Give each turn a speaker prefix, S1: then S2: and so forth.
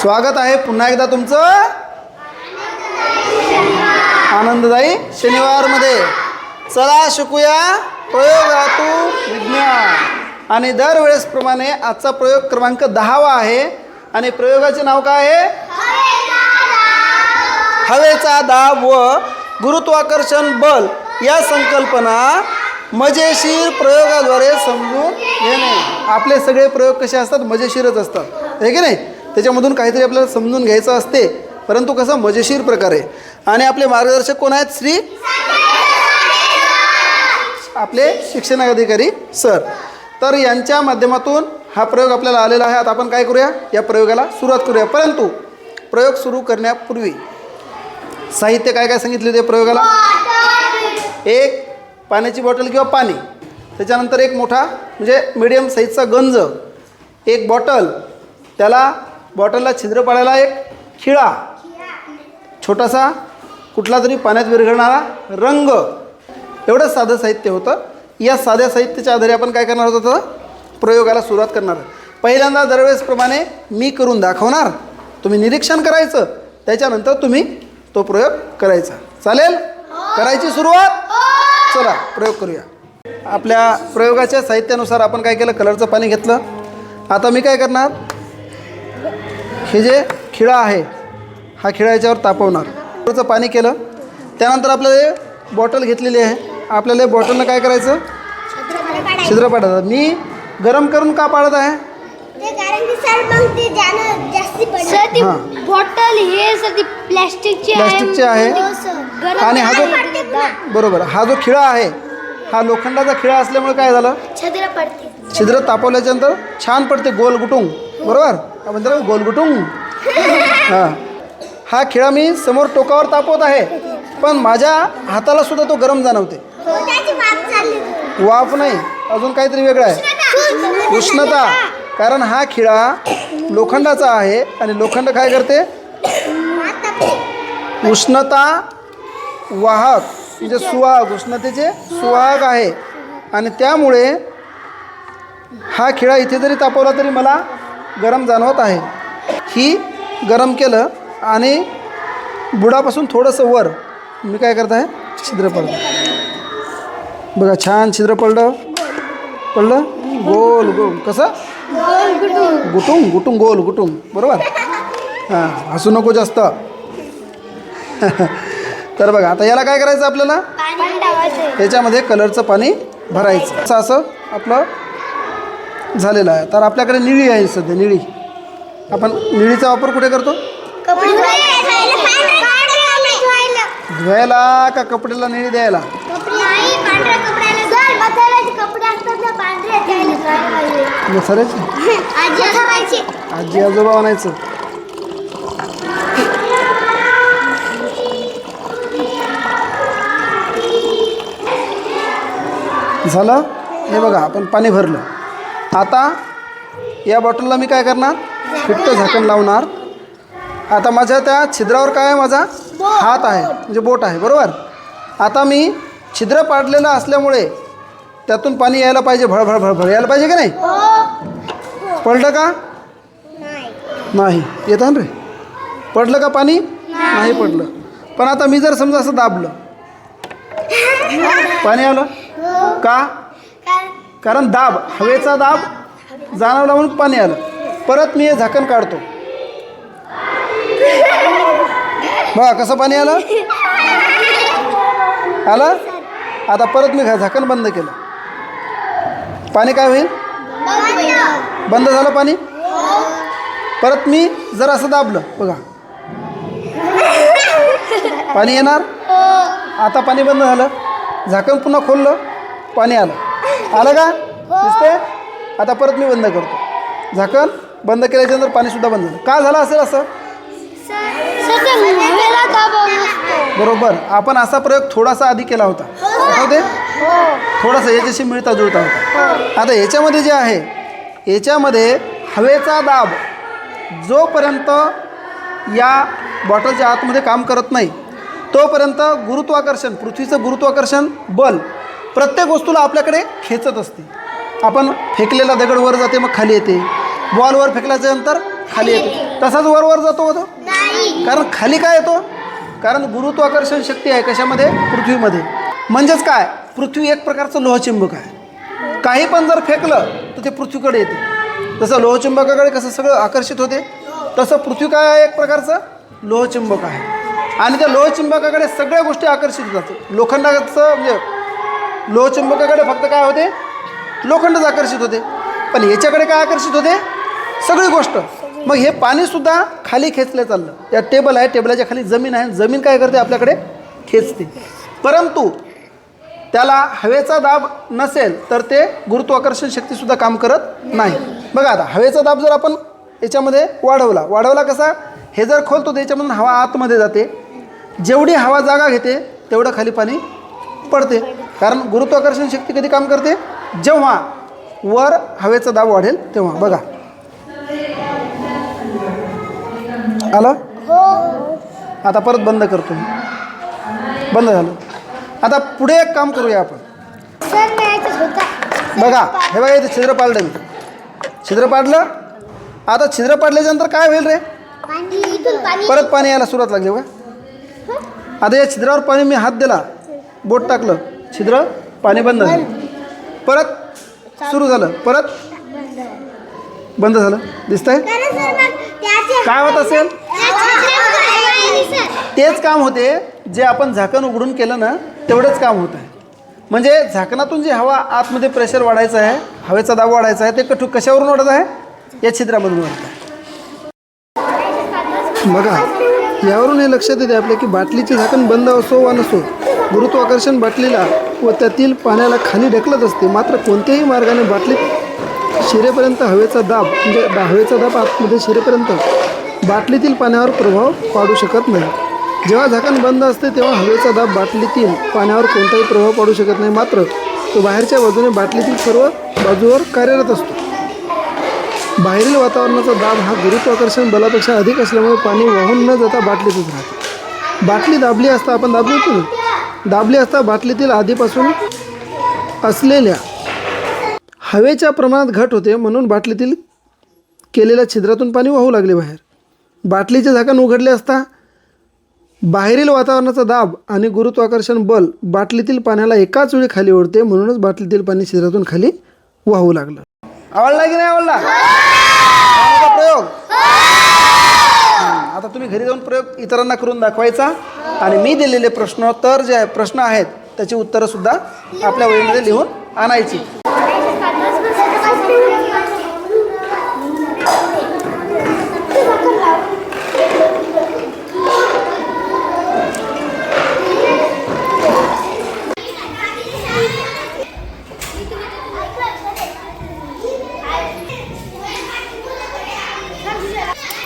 S1: स्वागत आहे. पुन्हा एकदा तुमचं आनंददायी शनिवारमध्ये. चला शिकूया. प्रयोगातू विज्ञान. आणि दरवेळेसप्रमाणे आजचा प्रयोग क्रमांक दहावा आहे. आणि प्रयोगाचे नाव काय आहे? हवेचा दाब व गुरुत्वाकर्षण बल या संकल्पना मजेशीर प्रयोगाद्वारे समजून घेणे. आपले सगळे प्रयोग कसे असतात? मजेशीरच असतात. हे की नाही? त्याच्यामधून काहीतरी आपल्याला समजून घ्यायचं असते. परंतु कसं मजेशीर प्रकारे आणि आपले मार्गदर्शक कोण आहेत? श्री आपले शिक्षण अधिकारी सर. तर यांच्या माध्यमातून हा प्रयोग आपल्याला आलेला आहे. आता आपण काय करूया? या प्रयोगाला सुरुवात करूया. परंतु प्रयोग सुरू करण्यापूर्वी साहित्य काय काय सांगितले ते प्रयोगाला? एक पाण्याची बॉटल किंवा पाणी. त्याच्यानंतर एक मोठा म्हणजे मीडियम साईजचा गंज. एक बॉटल. त्याला बॉटलला छिद्र पाडायला एक खिळा. छोटासा कुठला तरी पाण्यात विरघळणारा रंग. एवढंच साधं साहित्य होतं. या साध्या साहित्याच्या आधारे आपण काय करणार होतो तर प्रयोगाला सुरुवात करणार पहिल्यांदा दरवेळेसप्रमाणे मी करून दाखवणार. तुम्ही निरीक्षण करायचं. त्याच्यानंतर तुम्ही तो प्रयोग करायचा. चालेल? करायची सुरुवात? चला प्रयोग करूया. आपल्या प्रयोगाच्या साहित्यानुसार आपण काय केलं? कलरचं पाणी घेतलं. आता मी काय करणार? हे जे खिळा आहे हा खिळा याच्यावर तापवणार. कलरचं पाणी केलं. त्यानंतर आपल्याला बॉटल घेतलेली आहे. आपल्याला हे बॉटलनं काय करायचं? छिद्र पाडायचं मी गरम करून का पाडत आहे?
S2: सर ती
S1: हां.
S2: बॉटल हे प्लॅस्टिकची आहे.
S1: प्लॅस्टिकचे आहे.
S2: हो,
S1: आणि हा जो
S2: पडते.
S1: बरोबर. हा जो खिळा आहे हा लोखंडाचा खिळा असल्यामुळे काय झालं?
S2: छद्र पडते.
S1: छिद्र तापवल्याच्या नंतर छान पडते गोल गुटुंग. बरोबर? काय म्हणतो ना, गोल गुटुंग हां. हा खिळा मी समोर टोकावर तापवत आहे. पण माझ्या हाताला सुद्धा तो गरम जाणवते. वाफ नाही अजून काहीतरी वेगळं आहे. उष्णता. कारण हा खिळा लोखंडाचा आहे आणि लोखंड काय करते? उष्णता वाहक म्हणजे सुवाहक उष्णतेचे सुवाहक आहे. आणि त्यामुळे हा खिळा इथे जरी तापवला तरी मला गरम जाणवत आहे. ही गरम केलं आणि बुडापासून थोडंसं वर. मी काय करत आहे? छिद्र पडलं. बघा छान छिद्र पडलं. पडलं? गोल गोल. कसं? गुटुंग गुटुंग गोल गुटुंग. बरोबर? हां हसू नको जास्त. तर बघा आता याला काय करायचं आपल्याला? त्याच्यामध्ये कलरचं पाणी भरायचं. असं असं आपलं झालेलं आहे. तर आपल्याकडे निळी आहे सध्या निळी. आपण निळीचा वापर कुठे करतो? धुवायला. का कपड्याला निळी द्यायला?
S2: आजी
S1: आजोबा आणायचं झालं? हे बघा आपण पाणी भरलं. आता या बॉटलला मी काय करणार? फिट्ट झाकण लावणार. आता माझ्या त्या छिद्रावर काय आहे? माझा हात आहे. म्हणजे बोट आहे. बरोबर? आता मी छिद्र पाडलेलं असल्यामुळे त्यातून पाणी यायला पाहिजे. भळभळ भळभळ. यायला पाहिजे का नाही? पडलं का? नाही. येतं ना रे? पडलं का पाणी? नाही. पडलं. पण आता मी जर समजा असं दाबलं. पाणी आलं? का? कारण दाब हवेचा दाब जाणवला म्हणून पाणी आलं. परत मी हे झाकण काढतो. बघा कसं पाणी आलं? आलं? आता परत मी झाकण बंद केलं. पाणी काय होईल? बंद झालं पाणी? परत मी जर असं दाबलं. बघा. पाणी येणार? आता पाणी बंद झालं. झाकण पुन्हा खोललं. पाणी आलं. आलं का? दिसतंय? आता परत मी बंद करतो. झाकण बंद केल्याच्यानंतर पाणीसुद्धा बंद झालं का झालं असेल असं? बरोबर. आपण असा प्रयोग थोडासा आधी केला होता. आठवते थोडासा याच्याशी मिळता जुळता होता. आता याच्यामध्ये जे आहे याच्यामध्ये हवेचा दाब जोपर्यंत या बॉटलच्या आतमध्ये काम करत नाही तोपर्यंत गुरुत्वाकर्षण पृथ्वीचं गुरुत्वाकर्षण बल प्रत्येक वस्तूला आपल्याकडे खेचत असते. आपण फेकलेला दगड वर जाते मग खाली येते. बॉलवर फेकल्याच्या नंतर खाली येतो. तसाच वर वर जातो का तो?
S2: नाही.
S1: कारण खाली काय येतो? कारण गुरुत्वाकर्षण शक्ती आहे कशामध्ये? पृथ्वीमध्ये. म्हणजेच काय? पृथ्वी एक प्रकारचं लोहचुंबक आहे. काही पण जर फेकलं तर ते पृथ्वीकडे येते. जसं लोहचुंबकाकडे कसं सगळं आकर्षित होते तसं पृथ्वी काय आहे? एक प्रकारचं लोहचुंबक आहे. आणि त्या लोहचुंबकाकडे सगळ्या गोष्टी आकर्षित होतात. लोखंडाचं म्हणजे लोहचुंबकाकडे फक्त काय होते? लोखंडच आकर्षित होते. पण याच्याकडे काय आकर्षित होते? सगळी गोष्ट. मग हे पाणीसुद्धा खाली खेचलं चाललं. या टेबल आहे टेबलाच्या खाली जमीन आहे. जमीन काय करते? आपल्याकडे खेचते. परंतु त्याला हवेचा दाब नसेल तर ते गुरुत्वाकर्षण शक्तीसुद्धा काम करत नाही. बघा आता हवेचा दाब जर आपण याच्यामध्ये वाढवला वाढवला कसा? हे जर खोलतो तर याच्यामधून हवा आतमध्ये जाते. जेवढी हवा जागा घेते तेवढं खाली पाणी पडते. कारण गुरुत्वाकर्षण शक्ती कधी काम करते? जेव्हा वर हवेचा दाब वाढेल तेव्हा. बघा. आलं?
S2: हो.
S1: आता परत बंद करतो बंद झालं. आता पुढे एक काम करूया आपण. बघा हे बघा इथे छिद्र पाडलं मी. छिद्र पाडलं? आता छिद्र पाडल्याच्यानंतर काय होईल रे? परत पाणी यायला सुरुवात लागली बघा आता या छिद्रावर पाणी मी हात दिला. बोट टाकलं. छिद्र पाणी बंद झालं. परत सुरू झालं. परत बंद झालं. दिसतंय? काय होत असेल? तेच काम होते. जे आपण झाकण उघडून केलं ना तेवढंच काम होत आहे. म्हणजे झाकणातून जी हवा आतमध्ये प्रेशर वाढायचं आहे हवेचा दाब वाढायचा आहे ते कठू कशावरून वाढत आहे? या छिद्रामधून वाढत आहे. बघा यावरून हे लक्षात येते आपल्या की बाटलीचे झाकण बंद असो वा नसो गुरुत्वाकर्षण बाटलीला व त्यातील पाण्याला खाली ढकलत असते. मात्र कोणत्याही मार्गाने बाटलीत शिरेपर्यंत हवेचा दाब म्हणजे हवेचा दाब आतमध्ये शिरेपर्यंत बाटलीतील पाण्यावर प्रभाव पाडू शकत नाही. जेव्हा झाकण बंद असते तेव्हा हवेचा दाब बाटलीतील पाण्यावर कोणताही प्रभाव पाडू शकत नाही. मात्र तो बाहेरच्या बाजूने बाटलीतील सर्व बाजूवर कार्यरत असतो. बाहेरील वातावरणाचा दाब हा गुरुत्वाकर्षण बलापेक्षा अधिक असल्यामुळे पाणी वाहून न जाता बाटलीतच राहते. बाटली दाबली असता आपण दाबली होती ना दाबली असता बाटलीतील आधीपासून असलेल्या हवेच्या प्रमाणात घट होते म्हणून बाटलीतील केलेल्या छिद्रातून पाणी वाहू लागले बाहेर. बाटलीचे झाकण उघडले असता बाहेरील वातावरणाचा दाब आणि गुरुत्वाकर्षण बल बाटलीतील पाण्याला एकाच वेळी खाली ओढते म्हणूनच बाटलीतील पाणी छिद्रातून खाली वाहू लागलं. आवडला की नाही आवडला? प्रयोग? आता तुम्ही घरी जाऊन प्रयोग इतरांना करून दाखवायचा. आणि मी दिलेले प्रश्नोत्तर जे प्रश्न आहेत त्याची उत्तरंसुद्धा आपल्या वेळेमध्ये लिहून आणायची
S2: Yeah.